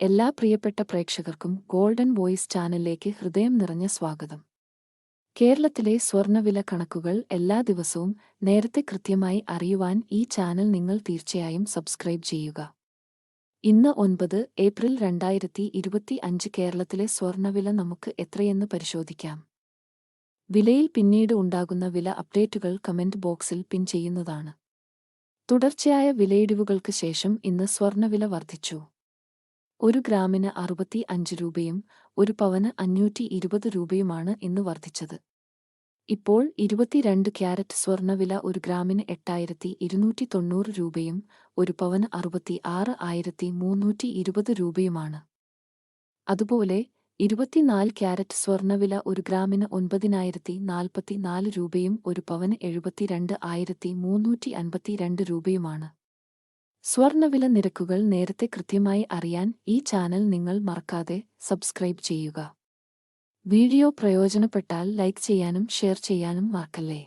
എല്ലാ പ്രിയപ്പെട്ട പ്രേക്ഷകർക്കും ഗോൾഡൻ വോയിസ് ചാനലിലേക്ക് ഹൃദയം നിറഞ്ഞ സ്വാഗതം. കേരളത്തിലെ സ്വർണവില കണക്കുകൾ എല്ലാ ദിവസവും നേരത്തെ കൃത്യമായി അറിയുവാൻ ഈ ചാനൽ നിങ്ങൾ തീർച്ചയായും സബ്സ്ക്രൈബ് ചെയ്യുക. ഇന്ന് ഒൻപത് ഏപ്രിൽ രണ്ടായിരത്തി ഇരുപത്തി അഞ്ച് കേരളത്തിലെ സ്വർണവില നമുക്ക് എത്രയെന്ന് പരിശോധിക്കാം. വിലയിൽ പിന്നീട് ഉണ്ടാകുന്ന വില അപ്ഡേറ്റുകൾ കമന്റ് ബോക്സിൽ പിൻ ചെയ്യുന്നതാണ്. തുടർച്ചയായ വിലയിടിവുകൾക്ക് ശേഷം ഇന്ന് സ്വർണവില വർദ്ധിച്ചു. ഒരു ഗ്രാമിന് അറുപത്തി അഞ്ച് രൂപയും ഒരു പവന് അഞ്ഞൂറ്റി ഇരുപത് രൂപയുമാണ് ഇന്ന് വർദ്ധിച്ചത്. ഇപ്പോൾ ഇരുപത്തിരണ്ട് ക്യാരറ്റ് സ്വർണവില ഒരു ഗ്രാമിന് എട്ടായിരത്തി ഇരുന്നൂറ്റി തൊണ്ണൂറ് രൂപയും ഒരു പവന് അറുപത്തി ആറ് ആയിരത്തി മൂന്നൂറ്റി ഇരുപത് രൂപയുമാണ്. അതുപോലെ ഇരുപത്തിനാല് ക്യാരറ്റ് സ്വർണവില ഒരു ഗ്രാമിന് ഒൻപതിനായിരത്തി നാൽപ്പത്തി നാല് രൂപയും ഒരു പവന് എഴുപത്തിരണ്ട് ആയിരത്തി മൂന്നൂറ്റി അൻപത്തിരണ്ട് രൂപയുമാണ്. സ്വർണവില നിരക്കുകൾ നേരത്തെ കൃത്യമായി അറിയാൻ ഈ ചാനൽ നിങ്ങൾ മറക്കാതെ സബ്സ്ക്രൈബ് ചെയ്യുക. വീഡിയോ പ്രയോജനപ്പെട്ടാൽ ലൈക്ക് ചെയ്യാനും ഷെയർ ചെയ്യാനും മറക്കല്ലേ?